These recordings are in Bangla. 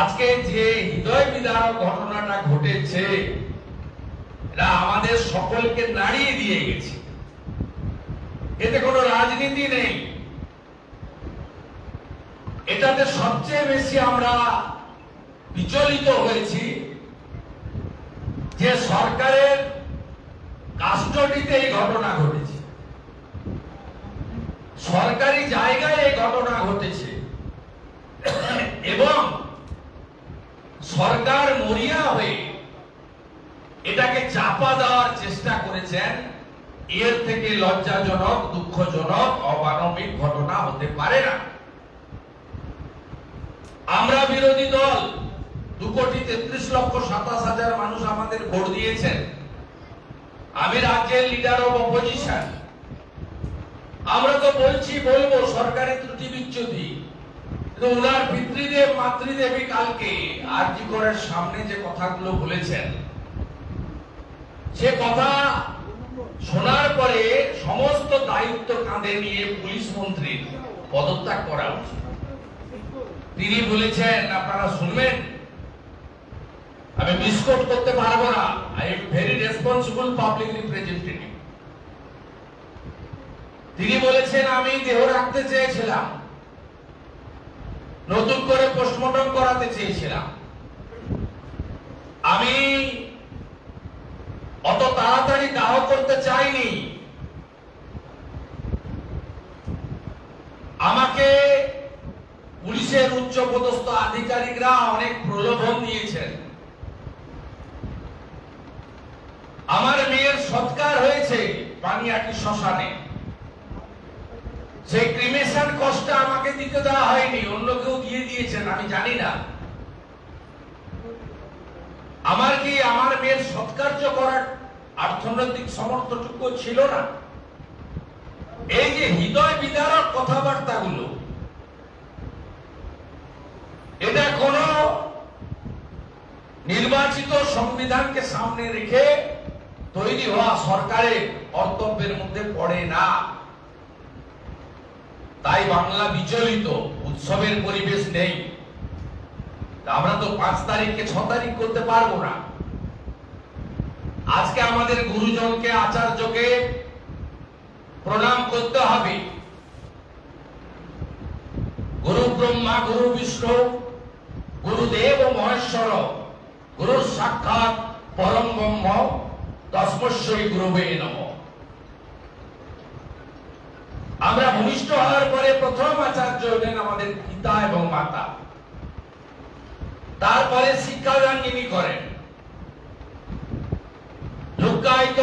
আজকে যে হৃদয় বিদারক ঘটনাটা ঘটেছে, এটা আমাদের সকলকে নাড়িয়ে দিয়ে গেছে। এতে কোনো রাজনীতি নেই। এটাতে সবচেয়ে বেশি আমরা বিচলিত হয়েছি যে সরকারের কাস্টডিতে এই ঘটনা ঘটেছে। সরকারি জায়গায় এই ঘটনা ঘটেছে। এবং সরকার মরিয়া হয়ে এটাকে চাপা দেওয়ার চেষ্টা করেছেন, এর থেকে লজ্জাজনক, দুঃখজনক, অমানবিক ঘটনা হতে পারে না। আমরা বিরোধী দল, দু কোটি তেত্রিশ লক্ষ সাতাশ হাজার মানুষ আমাদের ভোট দিয়েছেন। আমি রাজ্যের লিডার অব অপোজিশন আমরা তো বলছি, বলব, সরকারের ত্রুটি বিচ্যুতি। কিন্তু উনার পিতৃদেব, মাতৃদেবী কালকে আরজি করার সামনে যে কথাগুলো বলেছেন, সে কথা শোনার পরে সমস্ত দায়িত্ব কাঁধে নিয়ে পুলিশ মন্ত্রীর পদত্যাগ করা উচিত। তিনি বলেছেন, আপনারা শুনবেন? আমি মিসকোট করতে পারব না। I am very responsible public representative তিনি বলেছেন, আমি দেহ রাখতে চেয়েছিলাম। নতুন করে পোস্টমর্টম করাতে চেয়েছিলাম। আমি অত তাড়াতাড়ি দাহ করতে চাইনি। আমাকে পুলিশের উচ্চ পদস্থ আধিকারিকরা অনেক প্রলোভন দিয়েছেন। আমার মেয়ের সৎকার হয়েছে পানিয়াটি শ্মশানে। সেই ক্রিমেশন কষ্ট আমাকে দিতে দেওয়া হয়নি, অন্য কেউ দিয়ে দিয়েছেন, আমি জানি না। আমার কি আমার মেয়ের সৎকার্য করার অর্থনৈতিক সমর্থটুকু ছিল না? এই যে হৃদয় বিদারক কথাবার্তাগুলো, এটা কোন নির্বাচিত সংবিধানকে সামনে রেখে তৈরি হওয়া সরকারের কর্তব্যের মধ্যে পড়ে না। তাই বাংলা বিচলিত, উৎসবের পরিবেশ নেই। আমরা তো পাঁচ তারিখকে ছ তারিখ করতে পারব না। আজকে আমাদের গুরুজনকে, আচার্যকে প্রণাম করতে হবে। গুরু ব্রহ্মা, গুরু বিষ্ণু গুরুদেব মহেশ্বর গুরু সাক্ষাৎ পরম ব্রহ্ম তস্মস্বই গুরুবে নম। আমরা ভূমিষ্ঠ হওয়ার পরে প্রথম আচার্য হলেন আমাদের পিতা এবং মাতা। তারপরে শিক্ষাদান যিনি করেন। লুকায়িত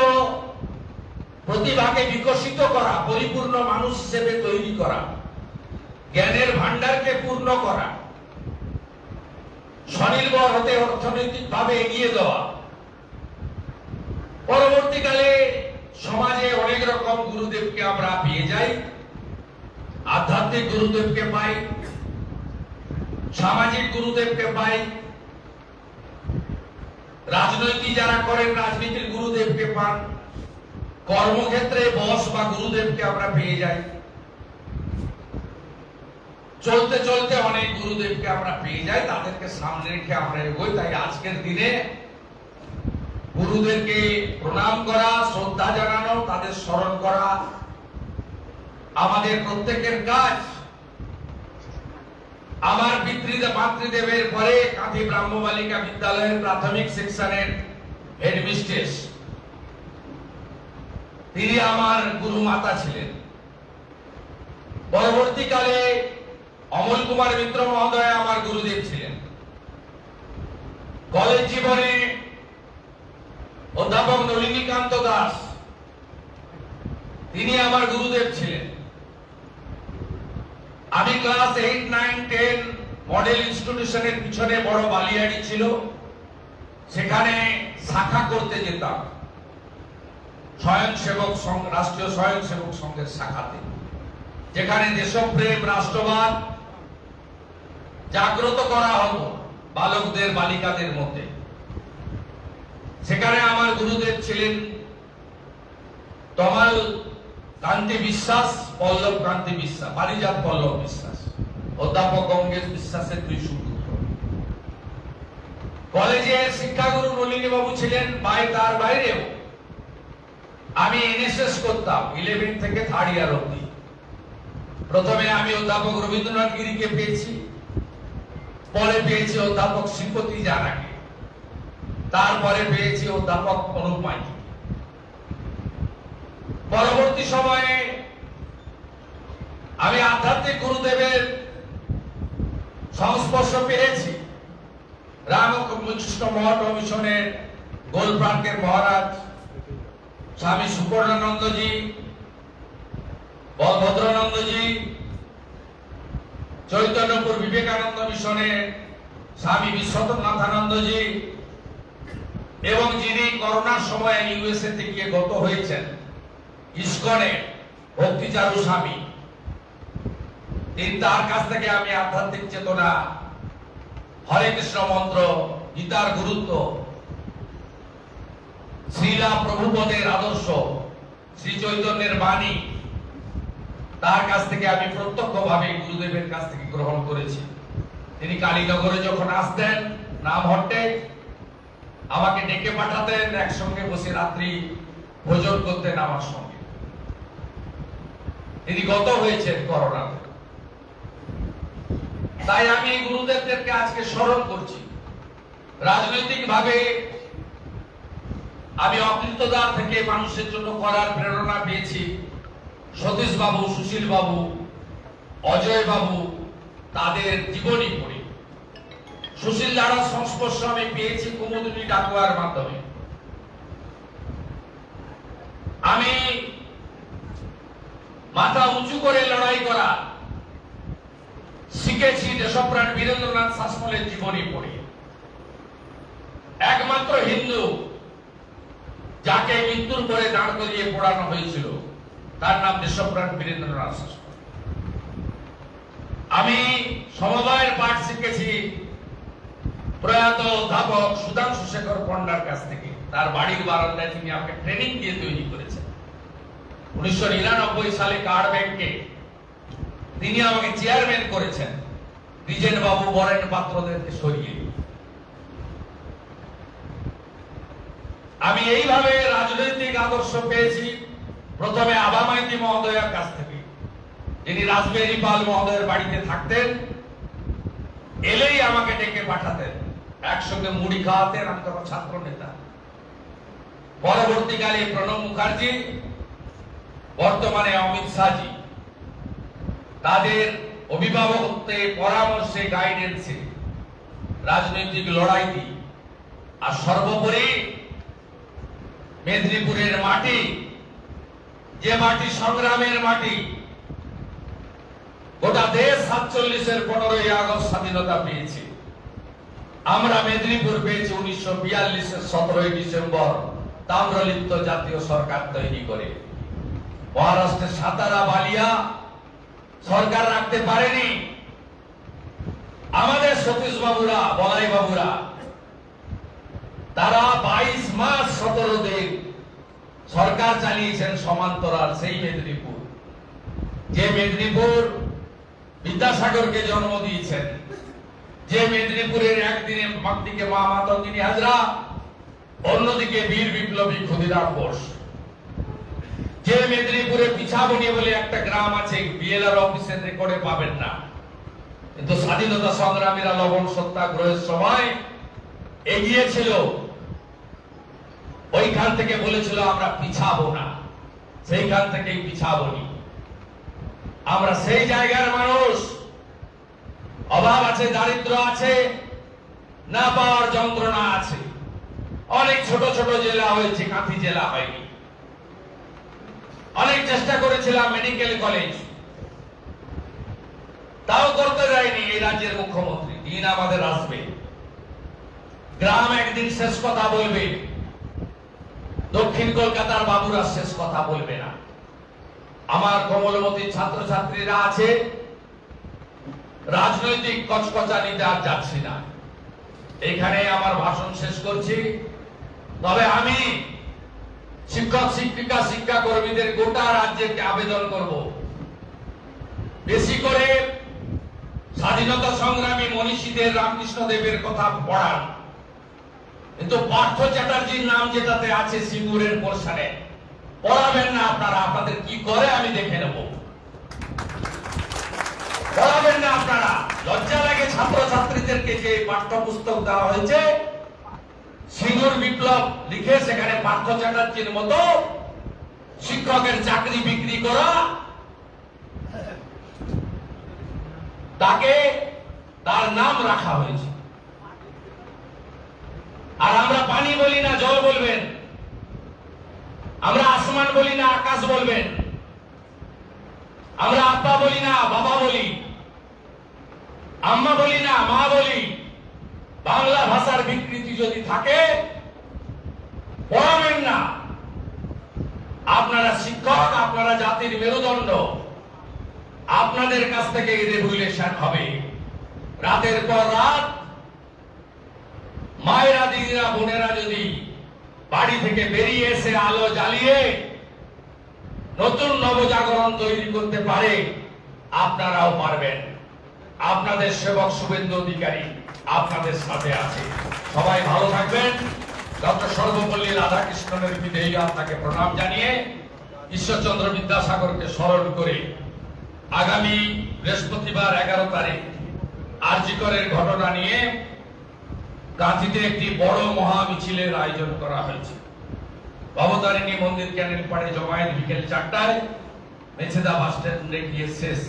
প্রতিভাকে বিকশিত করা, পরিপূর্ণ মানুষ হিসেবে তৈরি করা, জ্ঞানের ভান্ডারকে পূর্ণ করা, স্বনির্ভর হতে অর্থনৈতিকভাবে এগিয়ে দেওয়া। পরবর্তীকালে সমাজে অনেক রকম গুরুদেবকে আমরা পেয়ে যাই, আধ্যাত্মিক গুরুদেবকে পাই, সামাজিক গুরুদেবকে পাই, রাজনৈতিক যারা করেন, রাজনীতির গুরুদেবকে পান, কর্মক্ষেত্রে বস বা গুরুদেবকে আমরা পেয়ে যাই। চলতে চলতে অনেক গুরুদেবকে আমরা পেয়ে যাই, তাদেরকে সামনে রেখে আমরা এগোই। তাই আজকের দিনে গুরুদেরকে প্রণাম করা, শ্রদ্ধা জানানো, তাদের স্মরণ করা আমাদের প্রত্যেকের কাজ। আমার পিতৃদে, মাতৃদেবের পরে কাঁথি ব্রাহ্ম বালিকা বিদ্যালয়ের প্রাথমিক সেকশনের হেডমিস্ট্রেস। তিনি আমার গুরু মাতা ছিলেন। পরবর্তীকালে অমল কুমার মিত্র মহোদয় আমার গুরুদেব ছিলেন। কলেজ জীবনে অধ্যাপক নলিনীকান্ত দাস। তিনি আমার গুরুদেব ছিলেন। আমি class eight, nine, ten model ইনস্টিটিউশনের পিছনে বড় বালিয়াড়ি ছিল। সেখানে শাখা করতে যেতাম। স্বয়ংসেবক সংঘ রাষ্ট্রীয় স্বয়ংসেবক সংঘের শাখাতে। যেখানে দেশপ্রেম, রাষ্ট্রবাদ জাগ্রত করা হতো বালকদের, বালিকাদের মধ্যে। সেখানে আমার গুরুদেব ছিলেন তমাল কান্তি বিশ্বাস, পল্লব কান্তি বিশ্বাস পারিজাত পল্লব বিশ্বাস, অধ্যাপক গঙ্গেশ বিশ্বাসের দুই সুপুত্র। কলেজের শিক্ষাগুরু নলিনী বাবু ছিলেন, বাই তার বাইরেও। আমি এনএসএস করতাম ইলেভেন থেকে থার্ড ইয়ার অব্দি প্রথমে আমি অধ্যাপক রবীন্দ্রনাথ গিরিকে পেয়েছি, পরে পেয়েছি অধ্যাপক শ্রীপতি জানাকে। তারপরে পেয়েছি অধ্যাপক অনুপ মাইতি। পরবর্তী সময়ে আমি আধ্যাত্মিক গুরুদেবের সংস্পর্শ পেয়েছি। রামকৃষ্ণ মঠ মিশনের গোলপ্রান্তের মহারাজ স্বামী সুপর্ণানন্দজি, বলভদ্রানন্দজি, চৈতন্যপুর বিবেকানন্দ মিশনের স্বামী বিশ্বনাথানন্দজি এবং যিনি করোনার সময় ইউএসএ তে গিয়ে গত হয়েছেন ইস্কনে ভক্তিচারু স্বামী, তিনি তার কাছ থেকে আমি আধ্যাত্মিক চেতনা, হরে কৃষ্ণ মন্ত্র, গীতার গুরুত্ব, শ্রীলা প্রভুপদের আদর্শ, শ্রী চৈতন্যের বাণী, তার কাছ থেকে আমি প্রত্যক্ষভাবে গুরুদেবের কাছ থেকে গ্রহণ করেছি। তিনি কালীনগরে যখন আসতেন নাম হট্টে আমাকে ডেকে পাঠাতেন, একসঙ্গে বসে রাত্রি ভোজন করতেন আমার সঙ্গে। তিনি গত হয়েছেন করোনাতে। তাই আমি এই গুরুদেবদেরকে আজকে স্মরণ করছি। রাজনৈতিক ভাবে আমি অকৃতদার থেকে মানুষের জন্য করার প্রেরণা পেয়েছি। সতীশ বাবু সুশীল বাবু অজয় বাবু তাদের জীবনী পড়ে। সুশীল দাঁড়ার সংস্পর্শ আমি পেয়েছি কুমুদিনী ডাকুয়ার মাধ্যমে। আমি মাথা উঁচু করে লড়াই করা শিখেছি দেশপ্রাণ বীরেন্দ্রনাথ শাসমলের জীবনী পড়ে। একমাত্র হিন্দু যাকে মৃত্যুর পরে দাঁড় করিয়ে পড়ানো হয়েছিল, তার নাম দেশপ্রাণ বীরেন্দ্রনাথ শাসমল। আমি সমবায়ের পাঠ শিখেছি প্রয়াত অধ্যাপক সুধাংশু শেখর পণ্ডার কাছ থেকে। তার বাড়ির বারান্দায় তিনি আমাকে ট্রেনিং দিয়ে তৈরি করেছেন। উনিশশো নিরানব্বই সালে কার্ড ব্যাংকে তিনি আমাকে চেয়ারম্যান করেছেন। দ্বিজেন বাবু বরেন পাত্রদেরকে সরিয়ে আমি এইভাবে রাজনৈতিক আদর্শ পেয়েছি। প্রথমে আবামাইতি মহোদয়ের কাছ থেকে। যিনি রাজবেরি পাল মহোদয়ের বাড়িতে থাকতেন, এলেই আমাকে ডেকে পাঠাতেন। একসঙ্গে মুড়ি খাওয়াতেন আমি তখন ছাত্র নেতা। পরবর্তীকালে প্রণব মুখার্জি, বর্তমানে অমিত শাহজি। তাদের অভিভাবকত্বে পরামর্শে গাইডেন্সে রাজনৈতিক লড়াইটি। আর সর্বোপরি মেদিনীপুরের মাটি, যে মাটি সংগ্রামের মাটি, গোটা দেশ সাতচল্লিশের পনেরোই আগস্ট স্বাধীনতা পেয়েছে। আমরা মেদিনীপুর পেয়েছি উনিশশো বিয়াল্লিশের সতেরোই ডিসেম্বর। তাম্রলিপ্ত জাতীয় সরকার তৈরি করে। মহারাষ্ট্রের সাতারা বালিয়া সরকার রাখতে পারেনি। আমাদের সতীশ বাবুরা, বলাই বাবুরা, তারা বাইশ মাস সতেরো দিন সরকার চালিয়েছেন সমান্তরাল সেই মেদিনীপুর। যে মেদিনীপুর বিদ্যাসাগরকে জন্ম দিয়েছেন যে মেদিনীপুরের একদিনে একদিকে মা মাতঙ্গিনী হাজরা, অন্যদিকে বীর বিপ্লবী ক্ষুদিরাম বোস যে মেদিনীপুরে পিছাবনি বলে একটা গ্রাম আছে, বিএলআর অফিসের রেকর্ডে পাবেন না। কিন্তু স্বাধীনতা সংগ্রামীরা লবণ সত্যাগ্রহের সময় এগিয়েছিল। ওইখান থেকে বলেছিল, আমরা পিছাবো না সেইখান থেকেই পিছাবনি আমরা সেই জায়গার মানুষ অভাব আছে, দারিদ্র আছে, না পাওয়ার যন্ত্রণা আছে। অনেক ছোট ছোট জেলা হয়েছে, কাঁথি জেলা হয়নি। অনেক চেষ্টা করেছিলাম মেডিকেল কলেজ তাও করতে যায়নি এই রাজ্যের মুখ্যমন্ত্রী, দিন আমাদের আসবে। গ্রাম একদিন শেষ কথা বলবে। দক্ষিণ কলকাতার বাবুরা শেষ কথা বলবে না। আমার কমলমতি ছাত্রছাত্রীরা আছে রাজনৈতিক কচকচানিতে আর যাচ্ছি না। এখানে আমার ভাষণ শেষ করছি। তবে আমি শিক্ষক, শিক্ষিকা, শিক্ষা কর্মীদের গোটা রাজ্যকে আবেদন করব। বেশি করে স্বাধীনতা সংগ্রামী মনীষীদের রামকৃষ্ণ দেবের কথা পড়ান। কিন্তু পার্থ চ্যাটার্জির নাম যেটাতে আছে সিঙ্গুরের পোর্শনে পড়াবেন না আপনারা, আপনাদের কি করে আমি দেখে নেব? পড়াবেন না আপনারা। লজ্জা লাগে ছাত্রছাত্রীদেরকে যে পাঠ্যপুস্তক দেওয়া হয়েছে। সিঙ্গুর বিপ্লব লিখে সেখানে পার্থ চ্যাটার্জির মতো শিক্ষকের চাকরি বিক্রি করা। তাকে তার নাম রাখা হয়েছে। আর আমরা পানি বলি না, জল বলবেন। আমরা আসমান বলি না, আকাশ বলবেন। আমরা আব্বা বলি না, বাবা বলি। আম্মা বলি না, মা বলি। বাংলা ভাষার বিকৃতি যদি থাকে, পড়াবেন না। আপনারা শিক্ষক, আপনারা জাতির মেরুদণ্ড। আপনাদের কাছ থেকে রেগুলেশন হবে। রাতের পর রাত, মায়েরা, দিদিরা, বোনেরা যদি বাড়ি থেকে বেরিয়ে এসে আলো জ্বালিয়ে নতুন নবজাগরণ তৈরি করতে পারে, আপনারাও পারবেন। আপনাদের সেবক শুভেন্দু অধিকারী আপনাদের সাথে আছে। সবাই ভালো থাকবেন। ডক্টর সর্বপল্লী রাধাকৃষ্ণনের বিদেহী আপনাকে প্রণাম জানিয়ে ঈশ্বরচন্দ্র বিদ্যাসাগরকে স্মরণ করে আগামী বৃহস্পতিবার এগারো তারিখ আরজিকরের ঘটনা নিয়ে কাঁথিতে একটি বড় মহা মিছিলের আয়োজন করা হয়েছে। ভবতারিণী মন্দির ক্যানেল পাড়ে জমায়েত বিকেল চারটায় মেছেদা বাস স্ট্যান্ডে গিয়ে শেষ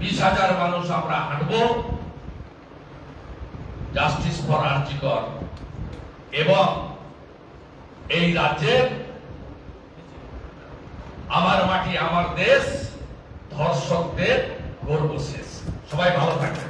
বিশ হাজার মানুষ আমরা হাঁটব জাস্টিস ফর আর্জিকর এবং এই রাজ্যের আমার মাটি, আমার দেশ ধর্ষকদের গর্ব শেষ। সবাই ভালো থাকবেন।